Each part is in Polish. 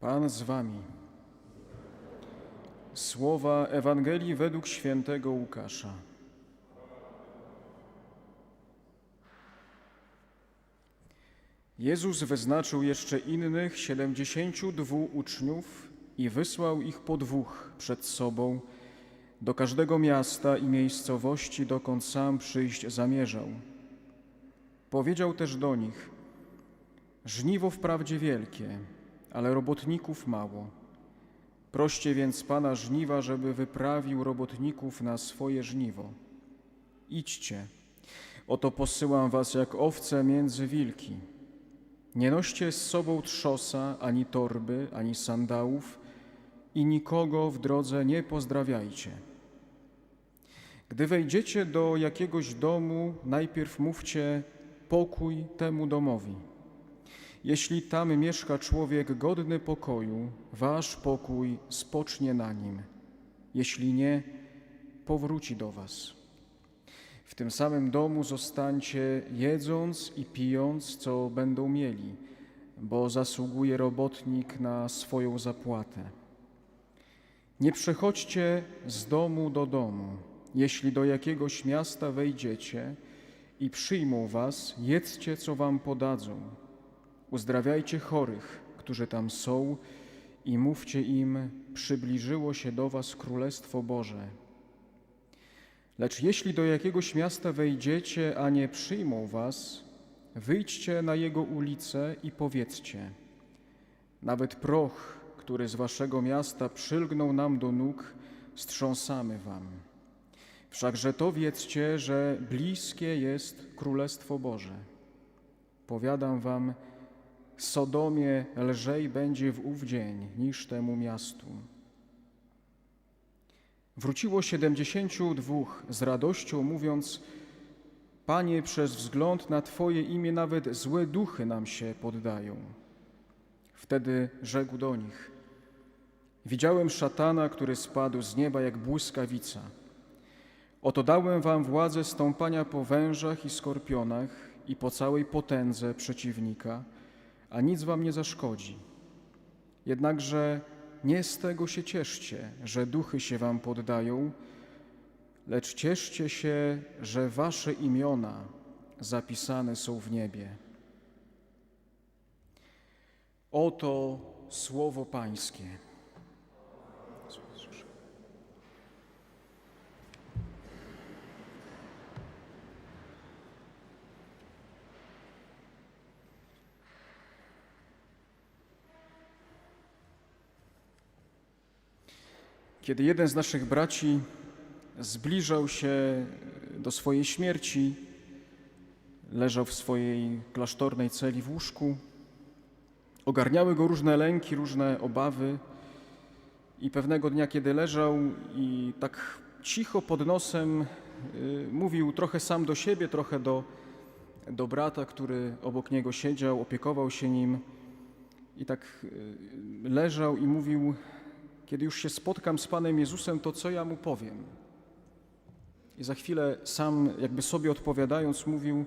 Pan z wami. Słowa Ewangelii według świętego Łukasza. Jezus wyznaczył jeszcze innych siedemdziesięciu dwóch uczniów i wysłał ich po dwóch przed sobą do każdego miasta i miejscowości, dokąd sam przyjść zamierzał. Powiedział też do nich: Żniwo wprawdzie wielkie, ale robotników mało. Proście więc Pana żniwa, żeby wyprawił robotników na swoje żniwo. Idźcie, oto posyłam was jak owce między wilki. Nie noście z sobą trzosa, ani torby, ani sandałów i nikogo w drodze nie pozdrawiajcie. Gdy wejdziecie do jakiegoś domu, najpierw mówcie pokój temu domowi. Jeśli tam mieszka człowiek godny pokoju, wasz pokój spocznie na nim. Jeśli nie, powróci do was. W tym samym domu zostańcie, jedząc i pijąc, co będą mieli, bo zasługuje robotnik na swoją zapłatę. Nie przechodźcie z domu do domu. Jeśli do jakiegoś miasta wejdziecie i przyjmą was, jedzcie, co wam podadzą. Uzdrawiajcie chorych, którzy tam są, i mówcie im: Przybliżyło się do was Królestwo Boże. Lecz jeśli do jakiegoś miasta wejdziecie, a nie przyjmą was, wyjdźcie na jego ulice i powiedzcie: Nawet proch, który z waszego miasta przylgnął nam do nóg, strząsamy wam. Wszakże to wiedzcie, że bliskie jest Królestwo Boże. Powiadam wam, Sodomie lżej będzie w ów dzień niż temu miastu. Wróciło siedemdziesięciu dwóch z radością, mówiąc: Panie, przez wzgląd na Twoje imię nawet złe duchy nam się poddają. Wtedy rzekł do nich: Widziałem szatana, który spadł z nieba jak błyskawica. Oto dałem wam władzę stąpania po wężach i skorpionach i po całej potędze przeciwnika, a nic wam nie zaszkodzi. Jednakże nie z tego się cieszcie, że duchy się wam poddają, lecz cieszcie się, że wasze imiona zapisane są w niebie. Oto słowo Pańskie. Kiedy jeden z naszych braci zbliżał się do swojej śmierci, leżał w swojej klasztornej celi w łóżku, ogarniały go różne lęki, różne obawy i pewnego dnia, kiedy leżał i tak cicho pod nosem y, mówił trochę sam do siebie, trochę do, do brata, który obok niego siedział, opiekował się nim i tak y, leżał i mówił kiedy już się spotkam z Panem Jezusem, to co ja mu powiem? I za chwilę sam, jakby sobie odpowiadając, mówił: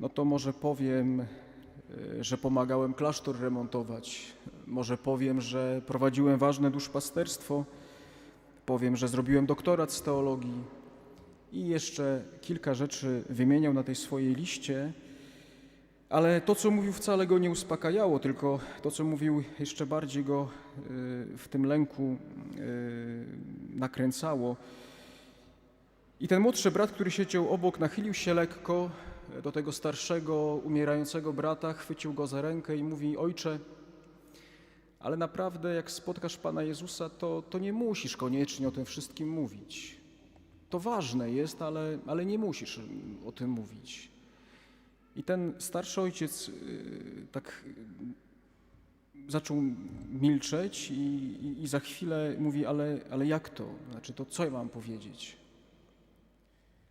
No to może powiem, y, że pomagałem klasztor remontować, może powiem, że prowadziłem ważne duszpasterstwo, powiem, że zrobiłem doktorat z teologii i jeszcze kilka rzeczy wymieniał na tej swojej liście. Ale to, co mówił, wcale go nie uspokajało, tylko to, co mówił, jeszcze bardziej go y, w tym lęku y, nakręcało. I ten młodszy brat, który siedział obok, nachylił się lekko do tego starszego, umierającego brata, chwycił go za rękę i mówi: Ojcze, ale naprawdę, jak spotkasz Pana Jezusa, to, to nie musisz koniecznie o tym wszystkim mówić. To ważne jest, ale, ale nie musisz o tym mówić. I ten starszy ojciec y, tak zaczął milczeć i, i, i, za chwilę mówi, ale, ale jak to? Znaczy, to co ja mam powiedzieć?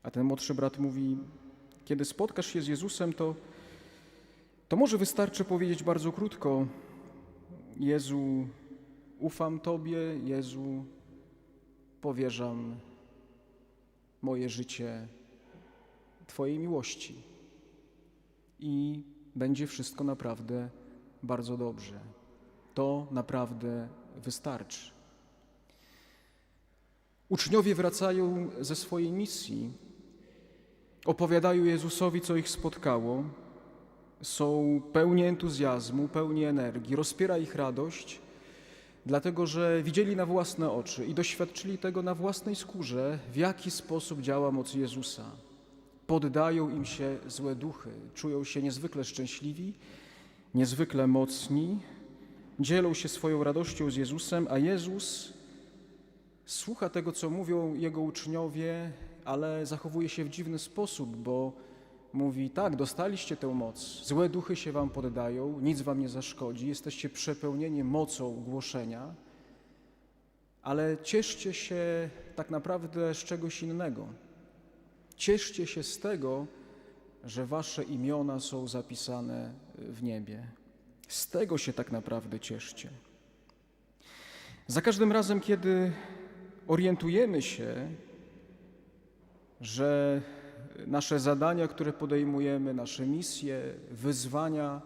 A ten młodszy brat mówi, kiedy spotkasz się z Jezusem, to, to może wystarczy powiedzieć bardzo krótko, Jezu, ufam Tobie, Jezu, powierzam moje życie Twojej miłości i będzie wszystko naprawdę bardzo dobrze. To naprawdę wystarczy. Uczniowie wracają ze swojej misji, opowiadają Jezusowi, co ich spotkało, są pełni entuzjazmu, pełni energii, rozpiera ich radość, dlatego że widzieli na własne oczy i doświadczyli tego na własnej skórze, w jaki sposób działa moc Jezusa. Poddają im się złe duchy, czują się niezwykle szczęśliwi, niezwykle mocni, dzielą się swoją radością z Jezusem, a Jezus słucha tego, co mówią Jego uczniowie, ale zachowuje się w dziwny sposób, bo mówi: Tak, dostaliście tę moc, złe duchy się Wam poddają, nic Wam nie zaszkodzi, jesteście przepełnieni mocą głoszenia, ale cieszcie się tak naprawdę z czegoś innego. Cieszcie się z tego, że Wasze imiona są zapisane w niebie. Z tego się tak naprawdę cieszcie. Za każdym razem, kiedy orientujemy się, że nasze zadania, które podejmujemy, nasze misje, wyzwania,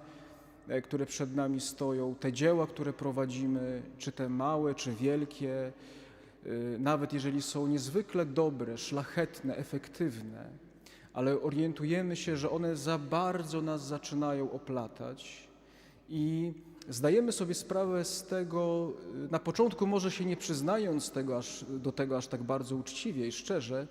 e, które przed nami stoją, te dzieła, które prowadzimy, czy te małe, czy wielkie, nawet jeżeli są niezwykle dobre, szlachetne, efektywne, ale orientujemy się, że one za bardzo nas zaczynają oplatać i zdajemy sobie sprawę z tego, y, na początku może się nie przyznając tego aż, do tego aż tak bardzo uczciwie i szczerze,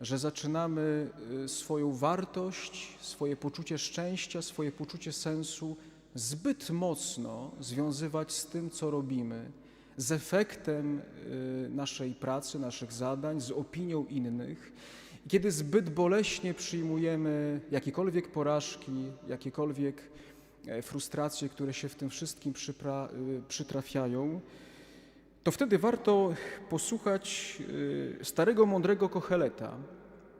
że zaczynamy y, swoją wartość, swoje poczucie szczęścia, swoje poczucie sensu zbyt mocno związywać z tym, co robimy, z efektem y, naszej pracy, naszych zadań, z opinią innych. Kiedy zbyt boleśnie przyjmujemy jakiekolwiek porażki, jakiekolwiek e, frustracje, które się w tym wszystkim przypra, y, przytrafiają, to wtedy warto posłuchać y, starego, mądrego Kocheleta,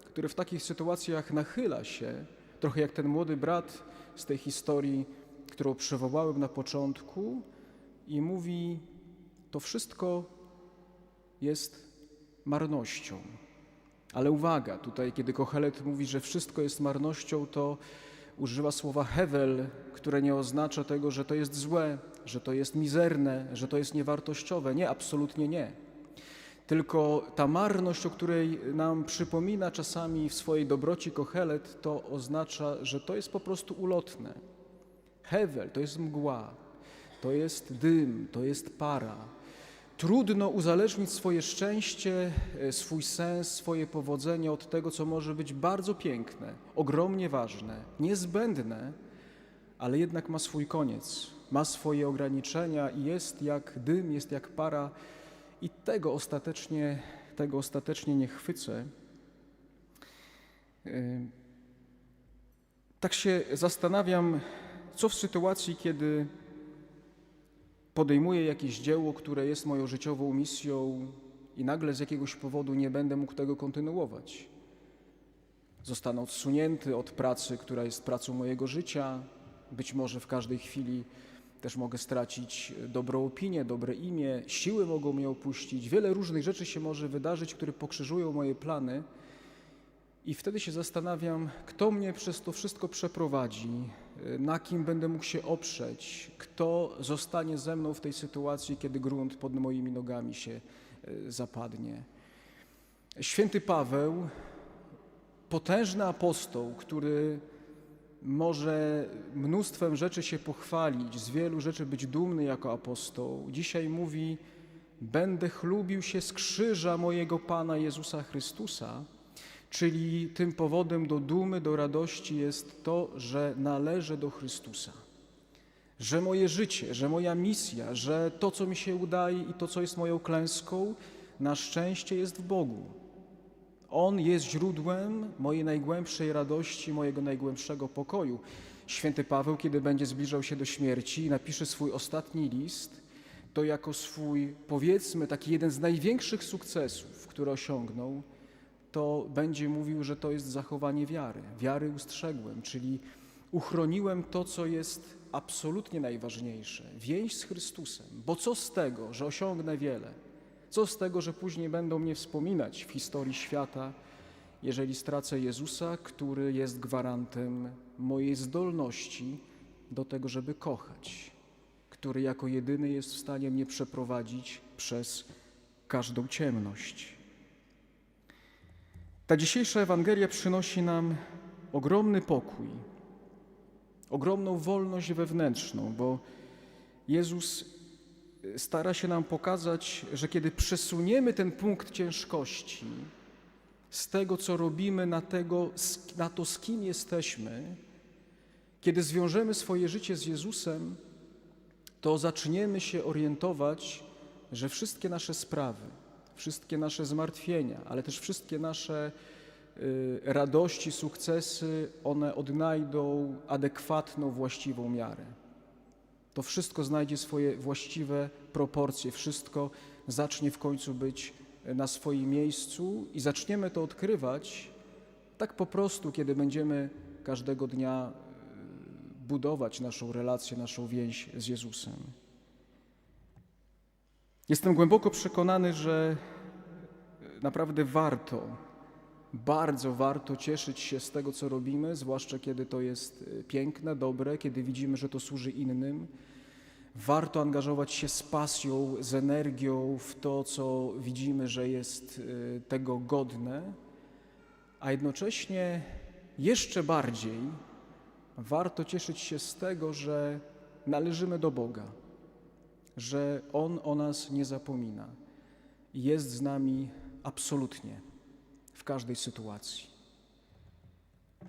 który w takich sytuacjach nachyla się, trochę jak ten młody brat z tej historii, którą przywołałem na początku, i mówi: To wszystko jest marnością. Ale uwaga, tutaj, kiedy Kochelet mówi, że wszystko jest marnością, to używa słowa hewel, które nie oznacza tego, że to jest złe, że to jest mizerne, że to jest niewartościowe. Nie, absolutnie nie. Tylko ta marność, o której nam przypomina czasami w swojej dobroci Kochelet, to oznacza, że to jest po prostu ulotne. Hewel to jest mgła, to jest dym, to jest para. Trudno uzależnić swoje szczęście, e, swój sens, swoje powodzenie od tego, co może być bardzo piękne, ogromnie ważne, niezbędne, ale jednak ma swój koniec, ma swoje ograniczenia i jest jak dym, jest jak para i tego ostatecznie, tego ostatecznie nie chwycę. Yy, Tak się zastanawiam, co w sytuacji, kiedy podejmuję jakieś dzieło, które jest moją życiową misją i nagle z jakiegoś powodu nie będę mógł tego kontynuować. Zostanę odsunięty od pracy, która jest pracą mojego życia. Być może w każdej chwili też mogę stracić dobrą opinię, dobre imię, siły mogą mnie opuścić. Wiele różnych rzeczy się może wydarzyć, które pokrzyżują moje plany. I wtedy się zastanawiam, kto mnie przez to wszystko przeprowadzi, na kim będę mógł się oprzeć, kto zostanie ze mną w tej sytuacji, kiedy grunt pod moimi nogami się e, zapadnie. Święty Paweł, potężny apostoł, który może mnóstwem rzeczy się pochwalić, z wielu rzeczy być dumny jako apostoł, dzisiaj mówi: Będę chlubił się z krzyża mojego Pana Jezusa Chrystusa. Czyli tym powodem do dumy, do radości jest to, że należę do Chrystusa. Że moje życie, że moja misja, że to, co mi się udaje i to, co jest moją klęską, na szczęście jest w Bogu. On jest źródłem mojej najgłębszej radości, mojego najgłębszego pokoju. Święty Paweł, kiedy będzie zbliżał się do śmierci, napisze swój ostatni list, to jako swój, powiedzmy, taki jeden z największych sukcesów, które osiągnął, to będzie mówił, że to jest zachowanie wiary. Wiary ustrzegłem, czyli uchroniłem to, co jest absolutnie najważniejsze więź z Chrystusem. Bo co z tego, że osiągnę wiele? Co z tego, że później będą mnie wspominać w historii świata, jeżeli stracę Jezusa, który jest gwarantem mojej zdolności do tego, żeby kochać, który jako jedyny jest w stanie mnie przeprowadzić przez każdą ciemność. Ta dzisiejsza Ewangelia przynosi nam ogromny pokój, ogromną wolność wewnętrzną, bo Jezus stara się nam pokazać, że kiedy przesuniemy ten punkt ciężkości z tego, co robimy, na, tego, na to, z kim jesteśmy, kiedy zwiążemy swoje życie z Jezusem, to zaczniemy się orientować, że wszystkie nasze sprawy, wszystkie nasze zmartwienia, ale też wszystkie nasze y, radości, sukcesy, one odnajdą adekwatną, właściwą miarę. To wszystko znajdzie swoje właściwe proporcje, wszystko zacznie w końcu być na swoim miejscu i zaczniemy to odkrywać tak po prostu, kiedy będziemy każdego dnia y, budować naszą relację, naszą więź z Jezusem. Jestem głęboko przekonany, że naprawdę warto, bardzo warto cieszyć się z tego, co robimy, zwłaszcza kiedy to jest y, piękne, dobre, kiedy widzimy, że to służy innym. Warto angażować się z pasją, z energią w to, co widzimy, że jest y, tego godne, a jednocześnie jeszcze bardziej warto cieszyć się z tego, że należymy do Boga, że On o nas nie zapomina i jest z nami absolutnie w każdej sytuacji.